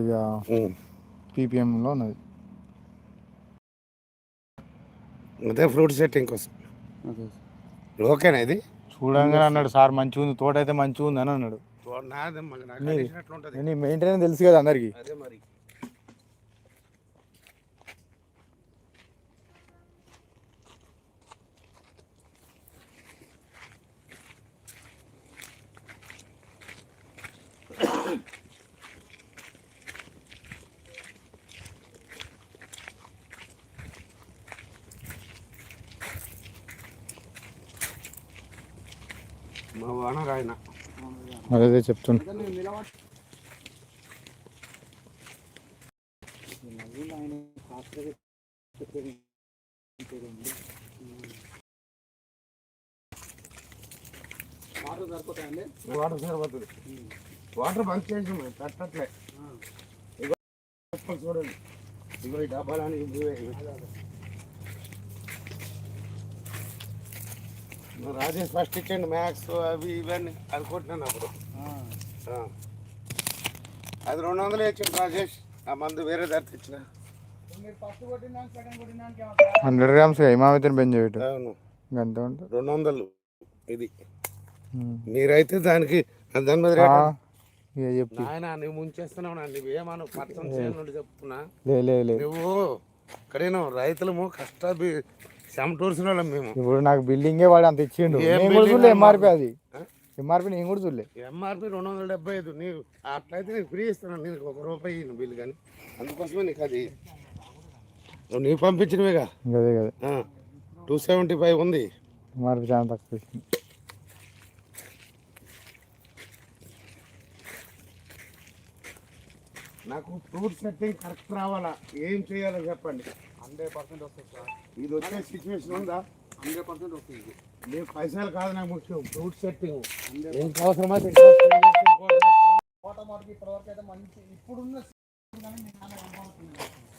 ఇక పీపీఎంలో ఉన్నది. అదే ఫ్రూట్ సెట్టింగ్ కోసం. ఓకేనా ఇది? చూడంగానే అన్నాడు సార్ మంచిగా ఉంది తోట అయితే మంచిగా ఉంది అని అన్నాడు. నాది మళ్ళీ నాకు నీది. అడిగినట్లు ఉంటుంది నీ మెయింటెనెన్స్ తెలుసు కదా అందరికి. మరి మా వాన రాయన అదే చెప్తుండు. వాటర్ సరిపోతుంది. వాటర్ బంద్ చేసి తట్టట్లే ఇగో చూడండి. ఇగో ఈ డబ్బాలని ఇవే. మా రాజేష్ ఫస్ట్ ఇచ్చండి మ్యాథ్స్ అవి ఇవన్నీ అది కొట్టినాను అప్పుడు. అది రెండు వందలు ఇచ్చిండు రాజేష్ ఆ మందు వేరే ధర తెచ్చిన హండ్రెడ్ గ్రామ్స్ హిమామితిని బెంజ్ పెట్టు అవును. అంతే ఉంటుంది. రెండు వందలు ఇది. మీరైతే దానికి దాని మీద ఆ, రేట్ ఇక చెప్పు. నాయన నువ్వు ముంచేస్తున్నావు నువ్వేమను పచ్చని చేయనుండి చెప్తున్నా లే లే లే. నువ్వు ఇక్కడేనో రైతులము కష్ట చెమటూర్చిన వాళ్ళం మేము. ఇప్పుడు నాకు బిల్డింగే వాడు అంత ఇచ్చిండు. ఏం నేను కూడా building చూడలే అమ్మా? ఎంఆర్పి అది? ఎంఆర్పి నేను కూడా చూడలే. ఎంఆర్పి రెండు వందల డెబ్బై ఐదు నీవు అట్లయితే నీకు ఫ్రీ ఇస్తున్నాను. నీకు ఒక రూపాయి ఇయ్యను బిల్లు కానీ. అందుకోసమే నీకు అది. నువ్వు నీకు పంపించినవేగా? ఇంకా అదే కదా. టూ సెవెంటీ ఫైవ్ ఉంది. ఎంఆర్పి చాలా తక్కువ ఇచ్చింది నాకు ఫ్రూట్ సెట్టింగ్ కరెక్ట్ రావాలా? ఏం చేయాలో చెప్పండి. ఇది వచ్చే సిచ్యువేషన్ ఉందా? హండ్రెడ్ పర్సెంట్ వస్తుంది. నీకు పైసలు కాదు నాకు ముఖ్యం ఫ్రూట్ సెట్టింగ్. ఆటోమేటిక్ ఇప్పటివరకు అయితే మంచి ఇప్పుడున్న.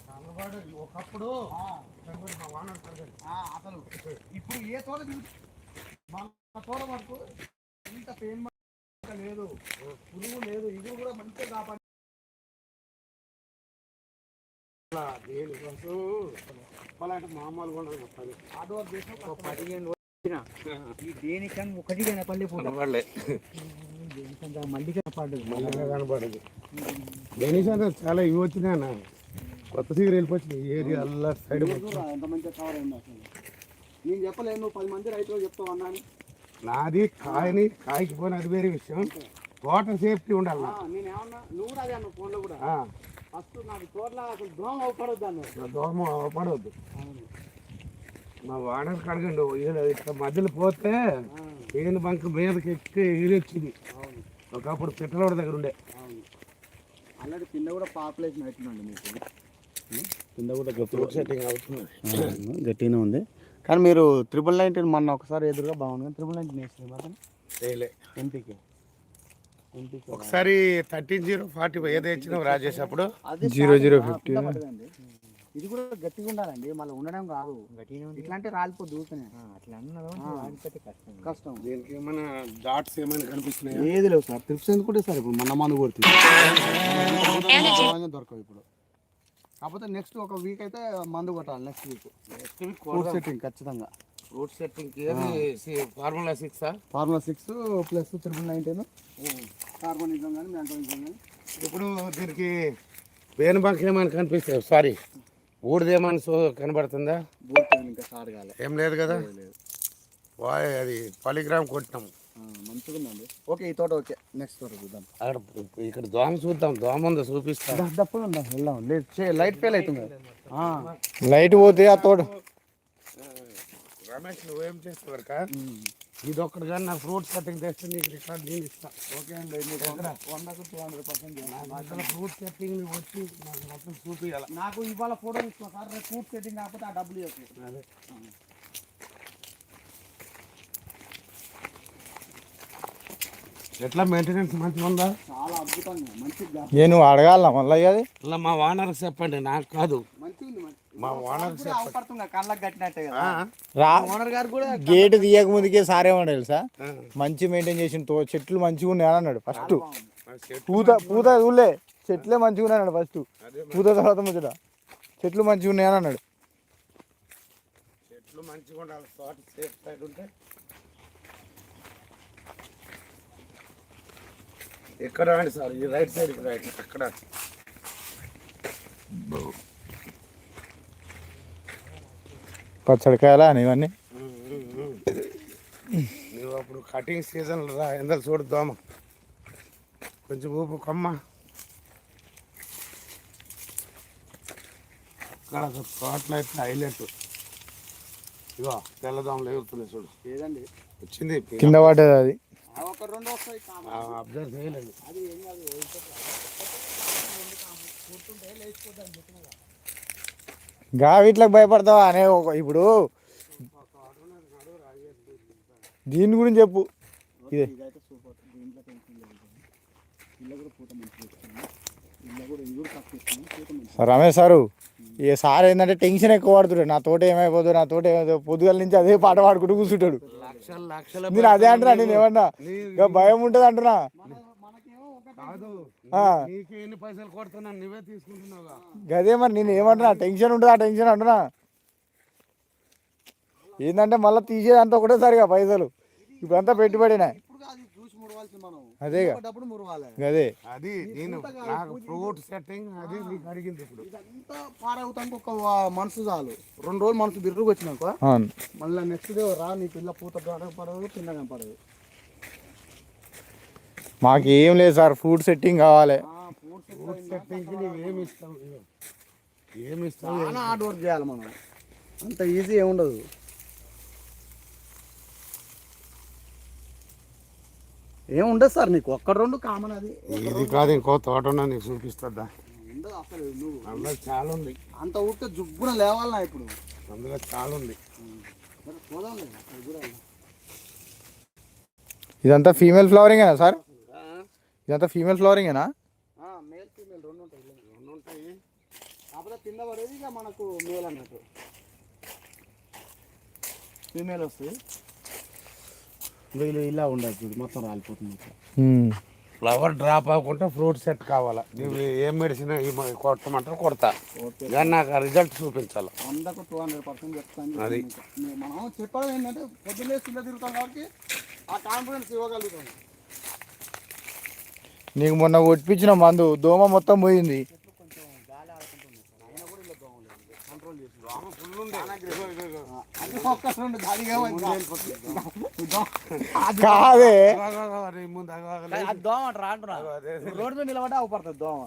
కనబడు, ఒకప్పుడు అసలు ఇప్పుడు ఏ తోట మన తోట వరకు ఇంత పెయిన్ లేదు. పురుగు లేదు. ఇది కూడా మంచిగా కాపాడు ఉండదు. హార్డ్ వర్క్ చేసిన పదిహేను వచ్చిన ఈ దేనికని మళ్ళీ కనపడదు మళ్ళీ కనబడదు దేనిస్ అంటే చాలా ఇవి వచ్చినాయి అన్న కొత్త సీగర్ వెళ్ళిపోయింది ఈ ఏరియా అల్లా సైడ్ ఎంత మంచిగా కవర్ అయింది అసలు నేను చెప్పలేను నువ్వు పది మంది రైతులు చెప్తావు అన్నా అని. నాది కాయని కాయకి పోయిన అది వేరే విషయం వాటర్ సేఫ్టీ ఉండాలి. నేను ఏమన్నా నువ్వు కూడా అదే అన్న ఫోన్లో కూడా ఫస్ట్ నాకు తోటలో అసలు దోమ అవపడొద్దు దోమ పడవద్దు మా వాడర్ కడగండి ఇట్లా మధ్యలో పోతే పేను బంక్ మీదకి ఎక్కి ఎగిరొచ్చింది అవును. ఒకప్పుడు పిట్టలోడ దగ్గర ఉండే. అవును. ఆల్రెడీ కింద కూడా పాపులేషన్ అవుతుందండి మీకు. కింద కూడా సెట్టింగ్ అవుతుంది. గట్టిగానే ఉంది. కానీ మీరు త్రిబుల్ నైన్టీన్ మొన్న ఒకసారి ఎదురుగా బాగుంది. కానీ త్రిబుల్ నైన్టీన్ వేస్తుంది మాత్రం ఎంపీకి. ఒకసారి థర్టీన్ జీరో ఫార్టీ ఏదో ఇచ్చినావు రాజేష్ అప్పుడు? Zero zero fifty. ఇది కూడా గట్టిగా ఉండాలండి మళ్ళీ ఉండడం కాదు. ఇట్లాంటి రాలిపో దూకునే కష్టం దీనికి ఏమైనా డాట్స్ ఏమైనా కనిపిస్తున్నాయా? ఏది లేవు సార్ ట్రిప్స్ ఎందుకుంటే సార్ ఇప్పుడు? మన మందు కొడుతుంది. దొరకవు ఇప్పుడు. కాకపోతే నెక్స్ట్ ఒక వీక్ అయితే మందు కొట్టాలి నెక్స్ట్ వీక్ ఫుడ్ సెట్టింగ్ ఖచ్చితంగా. ఫ్రూట్ సెట్టింగ్ ఏది formula సిక్సా formula six plus triple nineteen carbon ఇద్దాం కానీ మ్యాంటో ఇద్దాం కానీ ఇప్పుడు దీనికి వేణు బంక్ ఏమైనా కనిపిస్తాయి సారీ ఊడిదేమైనా సో కనబడుతుందా? ఇంకా స్టార్ట్ కాలే. ఏం లేదు కదా? లేదు వాయ్ అది పాలిగ్రామ్ కొట్టినాం. మంచిగా ఉందండి. ఓకే ఈ తోట ఓకే. నెక్స్ట్ తోట చూద్దాం. అక్కడ ఇక్కడ దోమ చూద్దాం దోమ ఉందో చూపిస్తా. దప్పుడు ఉందా వెళ్దాం. లైట్ ఫెయిల్ అవుతుంది. లైట్ పోతే ఆ తోట రమేష్ నువ్వేం చేస్తావు కా. ఇది ఒక్కటి కానీ నా ఫ్రూట్ సెట్టింగ్ తెస్తే నీకు రికార్డ్ నేను ఇస్తా. ఓకే అండి మీకు వంద- వందకు టూ హండ్రెడ్ పర్సెంట్ అసలు ఫ్రూట్ సెట్టింగ్ వచ్చి నాకు మొత్తం చూపించాల నాకు ఇవాళ ఫోటో తీసుకో సార్ రేపు ఫుడ్ సెట్టింగ్ కాకపోతే ఆ డబ్బులు ఇవ్వచ్చు అదే. ఎట్లా మెయింటెనెన్స్ మంచిగా ఉందా? చాలా అద్భుతంగా మంచిగా ఏ నువ్వు అడగాల మళ్ళీ అది అలా మా వానర్కి చెప్పండి నాకు కాదు. మా ఓనర్ కూడా అవపడుతుంది? కళ్ళకి కట్టినట్టే కదా. రా. ఓనర్ గారు కూడా గేట్ తీయక ముందుకే సారేమో తెలుసా? మంచి మెయింటైన్ చేసిన తో చెట్లు మంచిగా ఉన్నాయి అని అన్నాడు ఫస్ట్ పూత పూత చూడలే చెట్లే మంచిగా ఉన్నాయి అన్నాడు ఫస్ట్ పూత తర్వాత ముచ్చట. చెట్లు మంచిగా ఉన్నాయి అని అన్నాడు. చెట్లు మంచిగా ఉండాలి. తోట సేఫ్ సైడ్ ఉంటే ఎక్కడ రండి సార్? ఈ రైట్ సైడ్ రైట్ అక్కడ. పచ్చడికాయలా అని ఇవన్నీ? నువ్వు అప్పుడు కటింగ్ సీజన్ రా ఎందరు చూడు దోమ కొంచెం ఊపు కొమ్మ. అక్కడ ఒక తోటలో అయితే హైలైట్ ఇగో తెల్లదోమలు ఎగురుతున్నాయి చూడు. ఏదండి? వచ్చింది. కింద పడ్డది అది. ఒక రెండు వస్తాయి కామ అబ్జర్వ్ చేయలేదు. అది ఏం కాదు కూర్చుంటే చెప్పిన. గా వీటికి భయపడతావా? అనే ఒక ఇప్పుడు దీని గురించి చెప్పు. ఇదే. రమేష్ సారు ఏ సార్ ఏంటంటే టెన్షన్ ఎక్కువ పడుతుంటాడు నా తోట ఏమైపోదు నా తోట ఏమైపోదు. పొద్దుగల నుంచి అదే పాట పాడుకుంటూ కూర్చుంటాడు. నేను అదే అంటున్నా నేను ఏమన్నా ఇక భయం ఉంటుంది అంటున్నా. గదే మరి నేను ఏమంటున్నా టెన్షన్ ఉంటుంది ఆ టెన్షన్ అంటున్నా? ఏంటంటే మళ్ళీ తీసేదంతా ఒకటేసారిగా పైసలు. ఇప్పుడంతా పెట్టుబడినా అది అదేగా. గదే అది. నేను నాకు ఫ్రూట్ సెట్టింగ్ అది నీకు అడిగింది ఇప్పుడు. ఇదంతా పారవుతానికి ఒక మనసు చాలు. రెండు రోజులు మనసు బిర్రుకు వచ్చినాక మళ్ళీ నెక్స్ట్ డే రా నీ పిల్ల పూత పడదు కింద పడదు. మాకు ఏం లేదు సార్ ఫుడ్ సెట్టింగ్ కావాలి. ఫ్రూట్ సెట్టింగ్ నువ్వు ఏమి ఇస్తావు ఇగో. ఏమి ఇస్తావు చాలా హార్డ్ వర్క్ చేయాలి మనం. అంత ఈజీ ఏముండదు. ఏముండదు సార్ నీకు ఒక్క రెండు కామన్ అది. ఇది కాదు ఇంకో తోట ఉన్నా నీకు చూపిస్తుందా ఉండదు అసలు నువ్వు అందులో చాలా ఉంది. అంత ఊరికే జుబ్బున లేవాలన్నా ఇప్పుడు. అందులో చాలా ఉంది. ఇదంతా ఫీమేల్ ఫ్లవరింగేనా సార్? ఇదంతా ఫీమేల్ ఫ్లవరింగేనా మేల్ ఫీమేల్ రెండు ఉంటాయి. రెండు ఉంటాయి. కాకపోతే కింద పడేది ఇక మనకు మేల్ అన్నట్టు. ఫీమేల్ వస్తుంది వీళ్ళు ఇలా ఉండదు చూడు మొత్తం రాలిపోతుంది. ఫ్లవర్ డ్రాప్ అవ్వకుండా ఫ్రూట్ సెట్ కావాలా. నువ్వు ఏం మెడిసిన్ కొట్టమంటారు కొడతా. ఓకే. కానీ నాకు ఆ రిజల్ట్ చూపించాలి. వందకు టూ హండ్రెడ్ పర్సెంట్ చెప్తాను అది. మనం చెప్పడం ఏంటంటే పొద్దున్నే కింద తిరుగుతాం కాబట్టి ఆ కాన్ఫిడెన్స్ ఇవ్వగలుగుతాం. నీకు మొన్న కొట్టించిన మందు దోమ మొత్తం పోయింది కొంచెం గాలి ఆడుకుంటుంది సార్ అయినా కూడా ఇలా దోమ లేదు కంట్రోల్ చేసి అది ఒక్క రెండు గాలి కాదే. ముందు అది దోమ అంటారా అంటున్నా రోడ్డు మీద నిలబడి అవపడుతుంది దోమ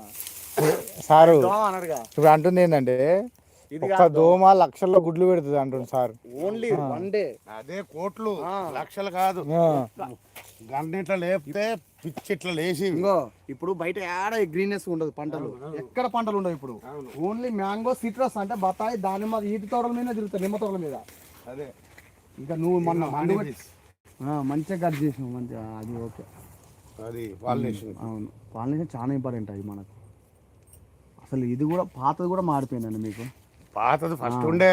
సారు దోమ అనరుగా ఇప్పుడు అంటుంది ఏంటంటే ఇది ఒక్క దోమ లక్షల్లో గుడ్లు పెడుతుంది అంటుంది సార్. ఓన్లీ వన్ డే అదే కోట్లు ఆ. లక్షలు కాదు. గంట లేపితే పిచ్చి ఇట్లా లేచి ఇంకో ఇప్పుడు బయట ఏడ గ్రీనెస్ ఉండదు పంటలు. ఎక్కడ పంటలు ఉండవు ఇప్పుడు. ఓన్లీ మ్యాంగో సిట్రస్ అంటే బత్తాయి దానిమ్మ ఈటి తోటల మీద తిరుగుతాయి నిమ్మ తోటల మీద. అదే. ఇంకా నువ్వు మొన్న మంచిగా కట్ చేసినావు మంచిగా అది ఓకే. అది పాలినేషన్ అవును. పాలనేషన్ చాలా ఇంపార్టెంట్ అది మనకు. అసలు ఇది కూడా పాతది కూడా మారిపోయిందండి మీకు. పాతది ఫస్ట్ ఉండే.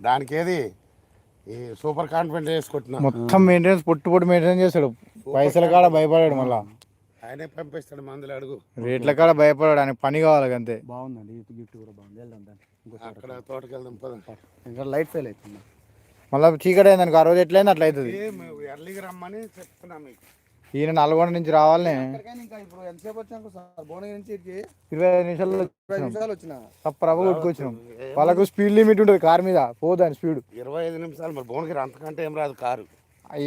దానికి ఏది? ఈ సూపర్ కాన్ఫిడెంట్ వేసుకుంటున్నా మొత్తం మెయింటెనెన్స్ పొట్టు పొట్టు మెయింటెనెన్స్ చేస్తాడు పైసల కాడ భయపడాడు మళ్ళా. ఆయనే పంపిస్తాడు మందులు అడుగు. రేట్ల కాడ భయపడాడు ఆయనకు పని కావాలి అంతే. బాగుందండి గిఫ్ట్ కూడా బాగుంది. వెళ్దాం దాన్ని. అక్కడ తోటకి వెళ్దాం పద. ఇంకా లైట్ ఫెయిల్ అవుతుంది. మళ్ళీ చీకటి అయింది ఆ రోజు ఎట్లయింది అట్లా అవుతుంది? ఏం ఎర్లీగా రమ్మని చెప్తున్నా మీకు. ఈయన నల్గొండ నుంచి రావాలని. ఇప్పుడు ఎంతసేపు వచ్చాక సార్ భువనగిరి నుంచి ఇరవై ఐదు నిమిషాల్లో ఇరవై నిమిషాలు వచ్చిన. తప్పరవ కొట్టుకొచ్చినాం వాళ్ళకు స్పీడ్ లిమిట్ ఉంటుంది కార్ మీద. పోదాని స్పీడ్. ఇరవై ఐదు నిమిషాలు మరి భువనగిరి అంతకంటే ఏం రాదు కారు.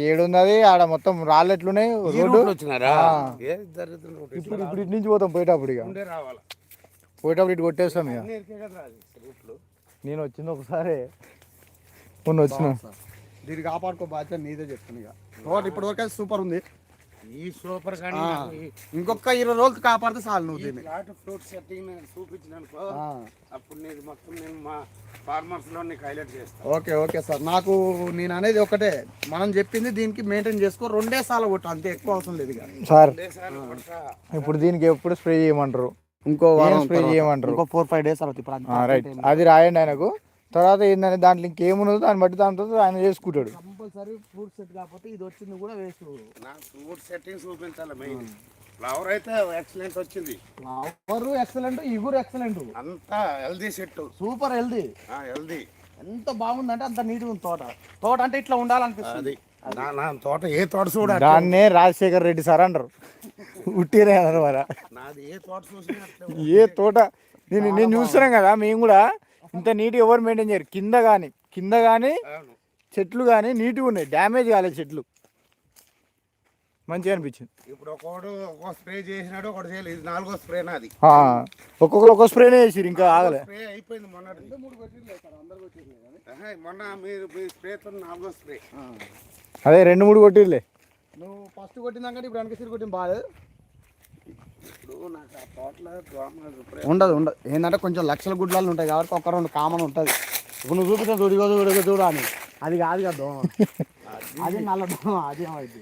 ఏడున్నది ఆడ మొత్తం రాళ్ళు ఎట్లున్నాయి? రోడ్డు? వచ్చినారా? ఇప్పుడు ఇప్పుడు ఇటు నుంచి పోతాం పోయేటప్పుడు ఇక. పోయేటప్పుడు ఇటు కొట్టేస్తాం ఇక. నేను వచ్చింది ఒకసారి. మొన్న వచ్చిన. దీన్ని కాపాడుకో బాధ్యత నీదే చెప్తాను ఇక. తోట ఇప్పటి వరకు అయితే సూపర్ ఉంది. ఈ సూపర్ కానీ ఇంకొక ఇరవై రోజులు కాపాడితే చాలు నువ్వు దీన్ని. ప్లాట్ ఫ్రూట్ సెట్టింగ్ నేను చూపించినానుకో ఆ. అప్పుడు నేను మొత్తం నేను మా ఫార్మర్స్లో నీకు హైలైట్ చేస్తాను ఓకే ఓకే సార్. నాకు నేను అనేది ఒకటే. మనం చెప్పింది దీనికి మెయింటైన్ చేసుకో రెండే సార్లు కొట్టు అంతే ఎక్కువ అవసరం లేదు సార్ ఇప్పుడు దీనికి ఎప్పుడు స్ప్రే చేయమంటారు? ఇంకో వారం స్ప్రే. చేయమంటారు? ఇంకో ఫోర్ ఫైవ్ డేస్ అవుతుంది అది రాయండి ఆయనకు. తర్వాత ఏంటంటే దాంట్లో ఇంకేమున్నదో దాన్ని బట్టి దాంతో ఆయన చేసుకుంటాడు. కంపల్సరీ ఫ్రూట్ సెట్ కాకపోతే ఇది వచ్చింది కూడా వేస్ట్. ఫ్రూట్ సెట్టింగ్ చూపించాలి మెయిన్. ఫ్లవర్ అయితే ఎక్సలెంట్ వచ్చింది. ఫ్లవర్ ఎక్సలెంట్ ఇగురు ఎక్సలెంట్. అంతా హెల్దీ సూపర్ హెల్దీ. హెల్దీ ఎంత బాగుందంటే అంత నీట్గా ఉంది తోట. తోట అంటే ఇట్లా ఉండాలనిపిస్తుంది. అది. నా నా తోట ఏ తోట చూడ దాన్నే రాజశేఖర్ రెడ్డి సార్ అంటారు. ఉట్టిరే అన్నారు నాది ఏ తోట చూసినా అట్లే ఏ తోట? నేను నేను చూస్తున్నాం కదా మేము కూడా ఇంత నీట్గా ఎవరు మెయింటైన్ చేయరు. కింద కానీ కింద కానీ చెట్లు కానీ నీట్గా ఉన్నాయి. డ్యామేజ్ కాలేదు చెట్లు. మంచిగా అనిపించింది. ఇప్పుడు ఒకడు ఒక స్ప్రే చేసినాడు ఒకటి చేయలేదు. ఇది నాలుగో స్ప్రే నాది. ఆ, ఒక్కొక్కరు ఒక్కొక్క స్ప్రేనే చేసిరు ఇంకా ఆగలే. స్ప్రే అయిపోయింది మొన్న మొన్న మీరు మీ స్ప్రేతో నాలుగో స్ప్రే. అదే రెండు మూడు కొట్టిర్లే నువ్వు ఫస్ట్ కొట్టిందాకంటే ఇప్పుడు వెనక కొట్టిన బాగాలేదు ఇప్పుడు నాకు ఆ తోటలో దోమలు స్ప్రే ఉండదు ఉండదు. ఏంటంటే కొంచెం లక్షల గుడ్లాలు ఉంటాయి కాబట్టి ఒక రెండు కామన్ ఉంటుంది. ఇప్పుడు నువ్వు చూపిస్తా చూడిగో చూడిగో చూడ అని. అది కాదు కదా దోమ. అది నల్ల దోమ అది ఏమైంది?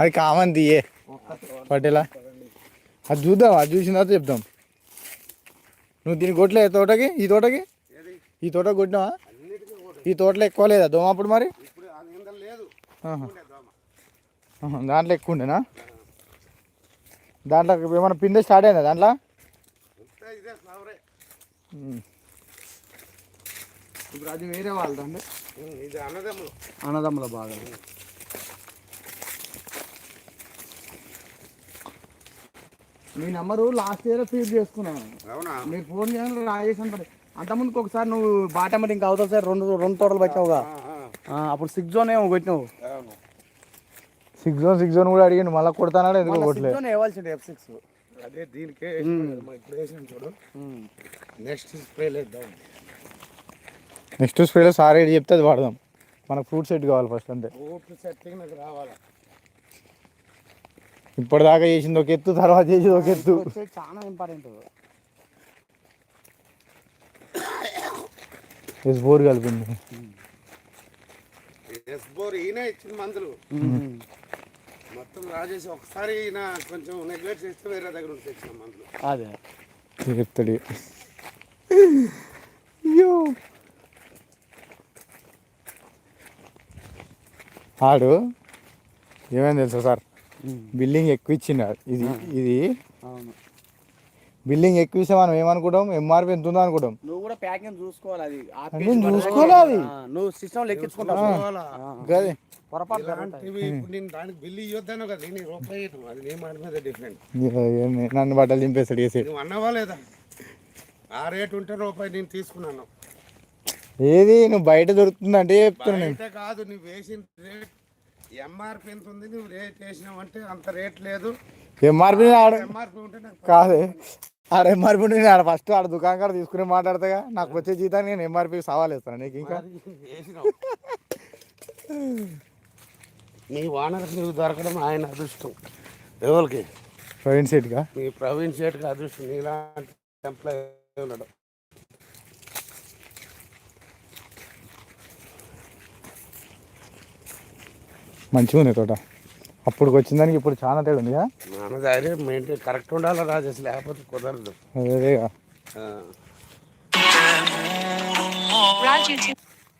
అది కామన్ తీయే. పట్టేలా అది చూద్దాం అది చూసిన తర్వాత చెప్దాం. నువ్వు దీనికి కొట్టలే తోటకి? ఈ తోటకి? ఈ తోటకి కొట్టినావా? ఈ తోటలో ఎక్కువ లేదా దోమ అప్పుడు మరి? దాంట్లో ఎక్కువ ఉండేనా? దాంట్లో ఏమైనా పిండి స్టార్ట్ అయిందా దాంట్లో. ఇప్పుడు అది వేరే వాళ్ళదండి. ఇది అన్నదమ్ములు. అన్నదమ్ముల బాగా. మీ నెంబరు లాస్ట్ ఇయర్ ఫీడ్ చేసుకున్నాను. మీరు ఫోన్ చేయాలని రాజేసి అంటారు అంతకుముందుకు ఒకసారి నువ్వు బాటమటి ఇంకా అవుతావు సార్ రెండు రెండు తోటలు పెట్టావుగా. అప్పుడు సిక్స్ జోన్ ఏమో పెట్టినావు సిక్స్ జోన్ సిక్స్ జోన్ కూడా అడిగిండు. మళ్ళీ కొడతానాడు ఎందుకో సిక్స్ కొట్టలేదు ఎఫ్ సిక్స్ అదే దీనికే ఇప్పుడు వేసాను చూడు. నెక్స్ట్ స్ప్రే లేద్దాం. నెక్స్ట్ స్ప్రేలో సార్ ఏది చెప్తే అది వాడదాం. మనకు ఫ్రూట్ సెట్ కావాలి ఫస్ట్ అంతే. ఓట్లు సెట్టింగ్ నాకు రావాలా? ఇప్పటిదాకా చేసింది ఒక ఎత్తు తర్వాత చేసింది ఒక ఎత్తు. చాలా ఇంపార్టెంట్ ఎస్ బోర్ కలిపింది. ఎస్ బోర్ ఈయన ఇచ్చిన మందులు. మొత్తం రాజేసి ఒకసారి ఈయన కొంచెం నెగ్లెక్ట్ చేస్తే వేరే దగ్గర నుంచి తెచ్చిన మందులు అదే. చెప్తాడు అయ్యో. ఆడు ఏమైంది తెలుసా సార్? బిల్డింగ్ ఎక్కువ ఇచ్చిండు ఇది ఇది అవును. బిల్డింగ్ ఎక్కువ ఇస్తే మనం ఏమనుకుంటాం? ఎంఆర్పి ఎంత ఉందో అనుకుంటాం. నువ్వు కూడా ప్యాకింగ్ చూసుకోవాలి అది. నేను. చూసుకోవాలి అది. నువ్వు సిస్టమ్ లెక్కించుకుంటావు? గదే. పొరపాటు నేను దానికి బిల్లు ఇవ్వద్దాను కదా నేను రూపాయి ఇవ్వను. అది నీ మాట మీద డిఫరెంట్ ఇక ఏం- నన్ను బట్టలు దింపేస్తాడు చేసేది నువ్వు అన్నావా లేదా? ఆ రేట్ ఉంటే రూపాయి నేను తీసుకున్నాను. ఏది? నువ్వు బయట దొరుకుతుందంటే చెప్తున్నా నేను. కాదు నువ్వు వేసిన రేట్. ఎంఆర్పి ఎంత ఉంది? నువ్వు రేట్ వేసినావంటే అంత రేట్ లేదు. ఎంఆర్పి ఉంటే కాదే. ఆడ ఎంఆర్పి నేను ఆడ ఫస్ట్ ఆడ దుకాణం కాడ తీసుకుని మాట్లాడతాగా. నాకు వచ్చే జీతానికి నేను ఎంఆర్పి సవాల్ ఇస్తాను నీకు ఇంకా? నీ వానరకు నువ్వు దొరకడం ఆయన అదృష్టం. ఎవరికి? ప్రవీణ్ సెట్గా నీ ప్రవీణ్ షేట్కి అదృష్టం. నీలాంటి ఎంప్లాయ్ ఉన్నాడు మంచిగా ఉంది తోట. అప్పుడు వచ్చిన దానికి ఇప్పుడు చాలా తేడా ఉందిగా? నాన్న ధైర్యం మెయింటైన్ కరెక్ట్ ఉండాలి రాజేసి లేకపోతే కుదరదు. అదేగా.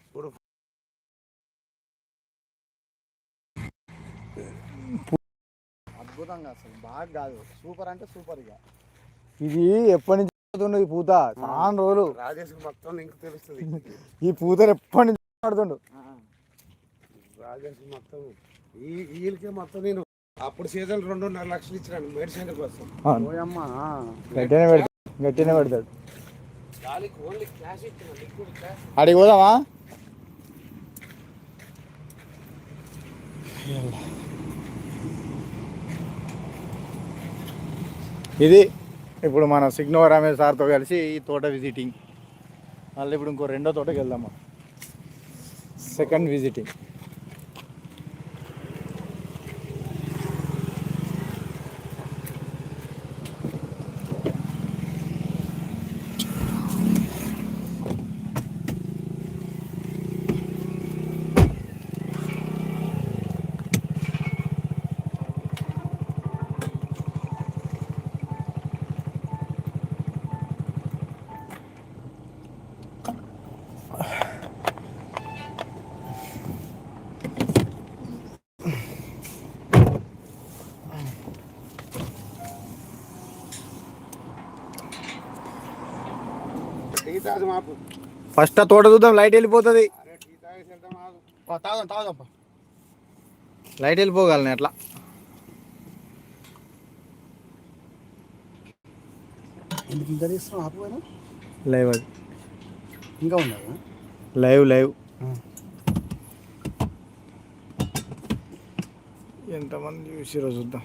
ఇప్పుడు అద్భుతంగా అసలు బాగా కాదు. సూపర్ అంటే సూపర్ ఇక. ఇది ఎప్పటి నుంచి పడుతుండు ఈ పూత? చాలా రోజులు. రాజేష్ మొత్తం నీకు తెలుస్తుంది. ఈ పూతను ఎప్పటి నుంచి పడుతుండు? రాజేష్ మొత్తం ఈ వీళ్ళకే మొత్తం నేను అప్పుడు సీజన్ రెండున్నర లక్షలు ఇచ్చినాను మెడిసిన్ కోసం. గట్టినే పెడతాడు. గట్టినే పెడతాడు అడిగి పోదామా? ఇది ఇప్పుడు మన సిగ్నో రమేష్ సార్తో కలిసి ఈ తోట విజిటింగ్ మళ్ళీ ఇప్పుడు ఇంకో రెండో తోటకి వెళ్దామా? సెకండ్ విజిటింగ్ ఫస్ట్ ఆ తోట చూద్దాం లైట్ వెళ్ళిపోతుంది. పా. లైట్ వెళ్ళిపోగలను ఎట్లా లైవ్ అది. ఇంకా లైవ్ లైవ్. ఎంతమంది చూసిరో చూద్దాం.